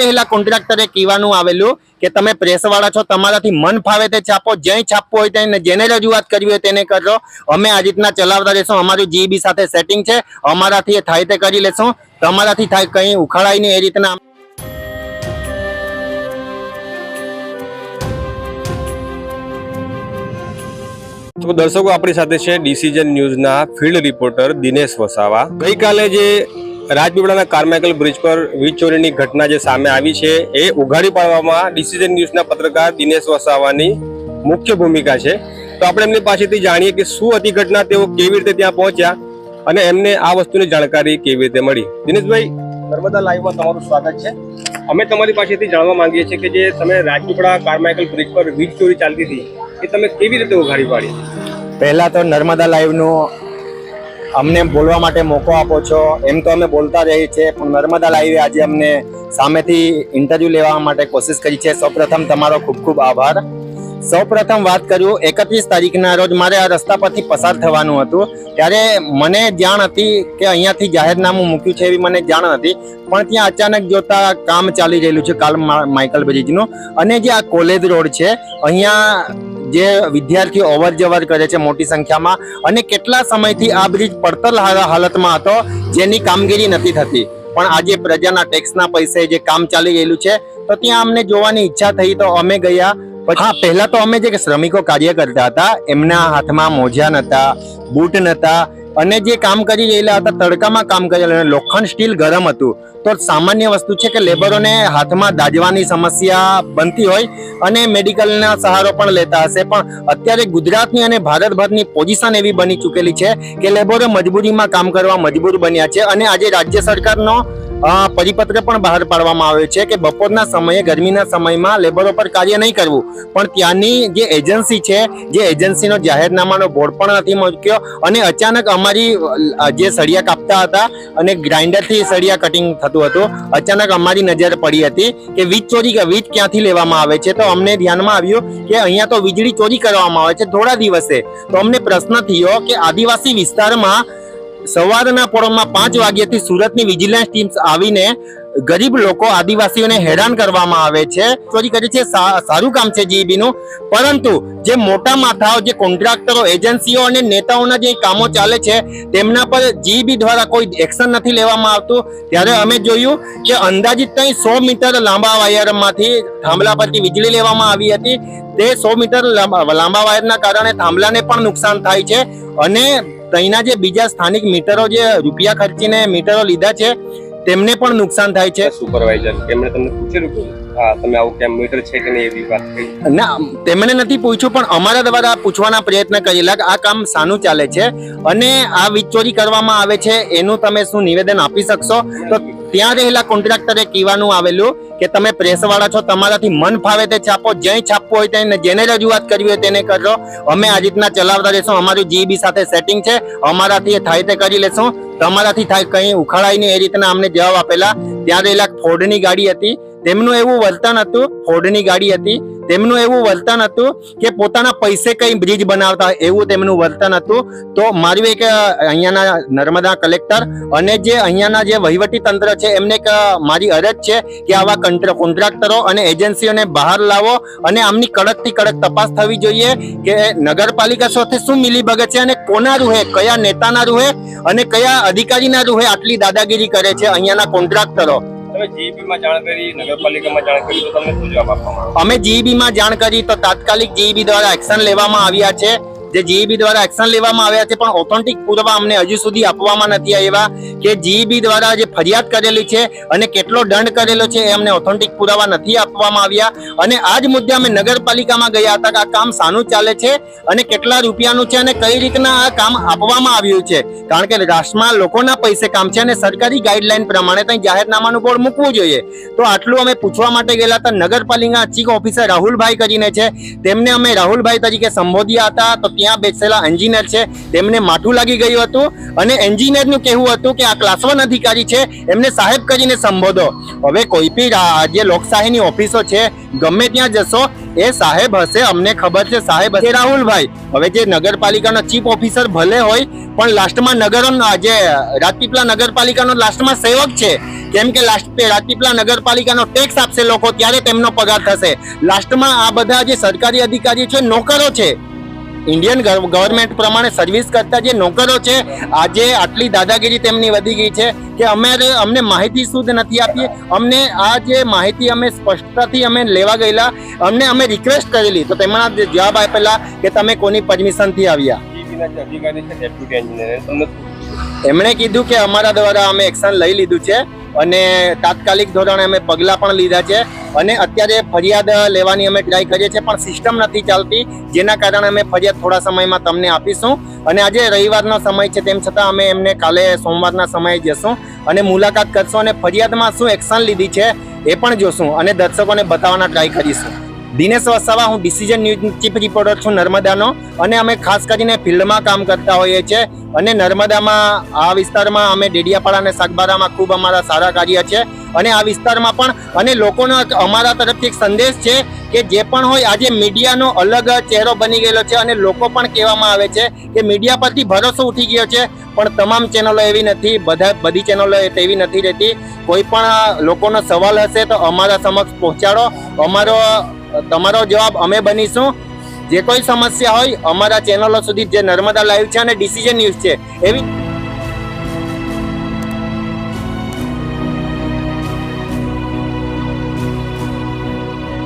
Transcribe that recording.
રહેલા કોન્ટ્રાક્ટરે કહેવાનું આવેલું કે તમે પ્રેસવાળા છો, તમારાથી મન ફાવે તે છાપો જ્યાં છાપવું હોય ત્યાં જેને રજૂઆત કરવી હોય તેને કરજો. અમે આ રીતના ચલાવતા રહેશું, અમારું જીબી સાથે સેટિંગ છે, અમારાથી થાય તે કરી લેશું. તમારાથી થાય કંઈ ઉખાડાય નહીં એ રીતના તો દર્શકો, આપણી સાથે છે ડિસિઝન ન્યૂઝના ફિલ્ડ રિપોર્ટર દિનેશ વસાવા. ગઈકાલે જે રાજપીપળાના કાર્માઇકલ બ્રિજ પર વીજ ચોરીની ઘટના જે સામે આવી છે, એ ઉઘાડી પાડવામાં ડિસિઝન ન્યૂઝના પત્રકાર દિનેશ વસાવાની મુખ્ય ભૂમિકા છે. તો આપણે એમની પાસેથી જાણીએ કે શું હતી ઘટના તેઓ કેવી રીતે ત્યાં પહોંચ્યા અને એમને આ વસ્તુની જાણકારી કેવી રીતે મળી. દિનેશભાઈ, નર્મદા લાઈવમાં તમારું સ્વાગત છે. અમે તમારી પાસેથી જાણવા માંગીએ છીએ કે જે તમે રાજપીપળા કાર્માઇકલ બ્રિજ પર વીજ ચોરી ચાલતી હતી, એ તમે કેવી રીતે ઉઘાડી પાડી? પહેલાં તો નર્મદા લાઈવનું અમને બોલવા માટે મોકો આપો છો. એમ તો અમે બોલતા રહીએ છીએ, પણ નર્મદા લાઈવે આજે અમને સામેથી ઇન્ટરવ્યૂ લેવા માટે કોશિશ કરી છે. સૌપ્રથમ તમારો ખૂબ ખૂબ આભાર. સૌપ્રથમ વાત કરું, એકત્રીસ તારીખના રોજ મારે આ રસ્તા પરથી પસાર થવાનું હતું. ત્યારે મને જાણ હતી કે અહીંયાથી જાહેરનામું મૂક્યું છે એવી મને જાણ હતી. પણ ત્યાં અચાનક જોતા કામ ચાલી રહેલું છે કાલ માઇકલ બ્રિજનું અને જે આ કોલેજ રોડ છે, અહીંયા જે વિદ્યાર્થીઓ અવર કરે છે મોટી સંખ્યામાં અને કેટલા સમયથી આ બ્રિજ પડતર હાલ- હાલતમાં હતો જેની કામગીરી નથી થતી. પણ આજે પ્રજાના ટેક્સના પૈસે જે કામ ચાલી ગયેલું છે, તો ત્યાં અમને જોવાની ઈચ્છા થઈ તો અમે ગયા. હા, પહેલા તો અમે જે શ્રમિકો કાર્ય કરતા હતા, એમના હાથમાં મોજા નતા, બૂટ નતા અને જે કામ કરી રહેલા હતા, તડકામાં કામ કરી અને લોખંડ સ્ટીલ ગરમ હતું. તો સામાન્ય વસ્તુ છે કે લેબરોને હાથમાં દાજવાની સમસ્યા બનતી હોય અને મેડિકલના સહારો પણ લેતા હશે. પણ અત્યારે ગુજરાતની અને ભારતભરની પોઝિશન એવી બની ચૂકેલી છે કે લેબરો મજબૂરીમાં કામ કરવા મજબૂર બન્યા છે અને આજે રાજ્ય સરકારનો પરિપત્ર પણ બહાર પાડવામાં આવ્યો છે કે બપોરના સમયે, ગરમીના સમયમાં લેબરો પર કાર્ય નહીં કરવું. પણ ત્યાંની જે એજન્સી છે, જે એજન્સીનો જાહેરનામાનો બોર્ડ પણ નથી મૂક્યો અને અચાનક અમારી જે સળિયા કાપતા હતા અને ગ્રાઇન્ડરથી સળિયા કટિંગ થતું હતું, અચાનક અમારી નજર પડી હતી કે વીજ ચોરી વીજ ક્યાંથી લેવામાં આવે છે? તો અમને ધ્યાનમાં આવ્યું કે અહીંયા તો વીજળી ચોરી કરવામાં આવે છે થોડા દિવસે. તો અમને પ્રશ્ન થયો કે આદિવાસી વિસ્તારમાં સવારના પોળમાં પાંચ વાગ્યાથી સુરતની વિજિલન્સ ટીમ આવીને ગરીબ લોકો, આદિવાસીઓને હેરાન કરવામાં આવે છે. ચોરી કરે છે સારું કામ છે જીઈબીનું પરંતુ જે મોટા માથાઓ, જે કોન્ટ્રાક્ટરો, એજન્સીઓ અને નેતાઓના જે કામો ચાલે છે, તેમના પર જીઈબી દ્વારા કોઈ એક્શન નથી લેવામાં આવતું. ત્યારે અમે જોયું કે અંદાજિત કંઈ સો મીટર લાંબા વાયરમાંથી થાંભલા પરથી વીજળી લેવામાં આવી હતી. તે સો મીટર લાંબા વાયરના કારણે થાંભલાને પણ નુકસાન થાય છે. અને ત્યાંના જે બીજા સ્થાનિક મીટરો જે રૂપિયા ખર્ચીને મીટરો લીધા છે તેમને પણ નુકસાન થાય છે. સુપરવાઇઝર તેમણે તમને પૂછેલું કે તમે આવું કેમ મીટર છે કે નહીં એવી વાત થઈ ના તેમણે નથી પૂછ્યું પણ અમારા દ્વારા પૂછવાના પ્રયત્ન કરેલા આ કામ સાનું ચાલે છે અને આ વીજ ચોરી કરવામાં આવે છે એનું તમે શું નિવેદન આપી શકશો? તો ત્યાં રહેલા કોન્ટ્રાક્ટરે કહેવાનું આવેલું કે તમે પ્રેસવાળા છો તમારાથી મન ફાવે તે છાપો જ્યાં છાપવું હોય ત્યાં જેને રજૂઆત કરવી હોય તેને કરજો. અમે આ રીતના ચલાવતા રહેશું અમારું જીબી સાથે સેટિંગ છે અમારાથી એ થાય તે કરી લેશું. તમારાથી થાય કંઈ ઉખાડાય નહીં એ રીતના અમને જવાબ આપેલા. ત્યાં રહેલા ફોર્ડની ગાડી હતી. તેમનું એવું વર્તન હતું, ફોર્ડની ગાડી હતી. તેમનું એવું વર્તન હતું કે પોતાના પૈસે કઈ બ્રિજ બનાવતા, એવું તેમનું વર્તન હતું. તો મારું એક અહીંયાના નર્મદા કલેક્ટર અને જે અહીંયાના જે વહીવટી તંત્ર છે, એમને મારી અરજ છે કે આવા કંટ્ર- કોન્ટ્રાક્ટરો અને એજન્સીઓને બહાર લાવો અને આમની કડકથી કડક તપાસ થવી જોઈએ કે નગરપાલિકા સાથે શું મિલીભગત છે અને કોના રૂહે, કયા નેતાના રૂહે અને કયા અધિકારીના રૂહે આટલી દાદાગીરી કરે છે અહીંયાના કોન્ટ્રાક્ટરો અમે જીઈબીમાં જાણ કરી તો તાત્કાલિક જીઈબી દ્વારા એક્શન લેવામાં આવ્યા છે. જે જીઈબી દ્વારા એક્શન લેવામાં આવ્યા છે, પણ ઓથેન્ટિક પુરાવા અમને હજુ સુધી આપવામાં નથી આવ્યા કે જીઈબી દ્વારા જે ફરિયાદ કરેલી છે અને કેટલો દંડ કરેલો છે એ અમને ઓથેન્ટિક પુરાવા નથી આપવામાં આવ્યા. અને આ જ મુદ્દે અમે નગરપાલિકામાં ગયા હતા કે આ કામ સાનું ચાલે છે અને કેટલા રૂપિયાનું છે અને કઈ રીતના આ કામ આપવામાં આવ્યું છે. કારણ કે રાષ્ટ્રમાં લોકોના પૈસે કામ છે અને સરકારી ગાઈડલાઈન પ્રમાણે ત્યાં જાહેરનામાનું બોર્ડ મૂકવું જોઈએ. તો આટલું અમે પૂછવા માટે ગયેલા હતા. નગરપાલિકા ચીફ ઓફિસર રાહુલભાઈ કરીને છે. તેમને અમે રાહુલભાઈ તરીકે સંબોધ્યા હતા. તો ત્યાં બેસેલા એન્જિનિયર છે, તેમને માઠું લાગી ગયું હતું અને એન્જિનિયરનું કહેવું હતું કે આ ક્લાસ વન અધિકારી છે, એમને સાહેબ કરીને સંબોધો. હવે કોઈ બી જે લોકશાહીની ઓફિસો છે, ગમે ત્યાં જશો, એ સાહેબ હશે, અમને ખબર છે, સાહેબ હશે. રાહુલભાઈ, હવે જે નગરપાલિકાનો ચીફ ઓફિસર ભલે હોય, પણ લાસ્ટમાં નગરો જે રાજપીપળા નગરપાલિકાનો લાસ્ટમાં સેવક છે. કેમ કે લાસ્ટ રાજપીપળા નગરપાલિકાનો ટેક્સ આપશે લોકો, ત્યારે તેમનો પગાર થશે. લાસ્ટમાં આ બધા જે સરકારી અધિકારીઓ છે, નોકરો છે ઇન્ડિયન ગવર્મેન્ટ પ્રમાણે સર્વિસ કરતા જે નોકરો છે, આજે આટલી દાદાગીરી તેમની વધી ગઈ છે કે અમે અમને માહિતી શુદ્ધ નથી આપી અમને આ જે માહિતી અમે સ્પષ્ટતાથી અમે લેવા ગયેલા, અમને અમે રિક્વેસ્ટ કરેલી. તો તેમના જવાબ આપેલા કે તમે કોની પરમિશનથી આવ્યા. એમણે કીધું કે અમારા દ્વારા અમે એક્શન લઈ લીધું છે અને તાત્કાલિક ધોરણે અમે પગલાં પણ લીધા છે. અને અત્યારે ફરિયાદ લેવાની અમે ટ્રાય કરીએ છીએ, પણ સિસ્ટમ નથી ચાલતી, જેના કારણે અમે ફરિયાદ થોડા સમયમાં તમને આપીશું. અને આજે રવિવારનો સમય છે, તેમ છતાં અમે એમને કાલે સોમવારના સમયે જશું અને મુલાકાત કરશું અને ફરિયાદમાં શું એક્શન લીધી છે એ પણ જોશું અને દર્શકોને બતાવવાના ટ્રાય કરીશું. દિનેશ વસાવા, હું ડિસિઝન ન્યૂઝ ચીફ રિપોર્ટર છું નર્મદાનો અને અમે ખાસ કરીને ફિલ્ડમાં કામ કરતા હોઈએ છીએ અને નર્મદામાં આ વિસ્તારમાં અમે ડેડિયાપાડા અને સાગબારામાં ખૂબ અમારા સારા કાર્ય છે અને આ વિસ્તારમાં પણ અને લોકોનો અમારા તરફથી એક સંદેશ છે કે જે પણ હોય આજે મીડિયાનો અલગ ચહેરો બની ગયેલો છે અને લોકો પણ કહેવામાં આવે છે કે મીડિયા પરથી ભરોસો ઉઠી ગયો છે પણ તમામ ચેનલો એવી નથી, બધા બધી ચેનલો એવી નથી રહેતી. કોઈ પણ લોકોનો સવાલ હશે તો અમારા સમક્ષ પહોંચાડો. અમારો તમારો જવાબ અમે બનીશું. જે કોઈ સમસ્યા હોય અમારા ચેનલો સુધી જે નર્મદા લાઈવ છે અને ડિસિઝન ન્યૂઝ છે, એવી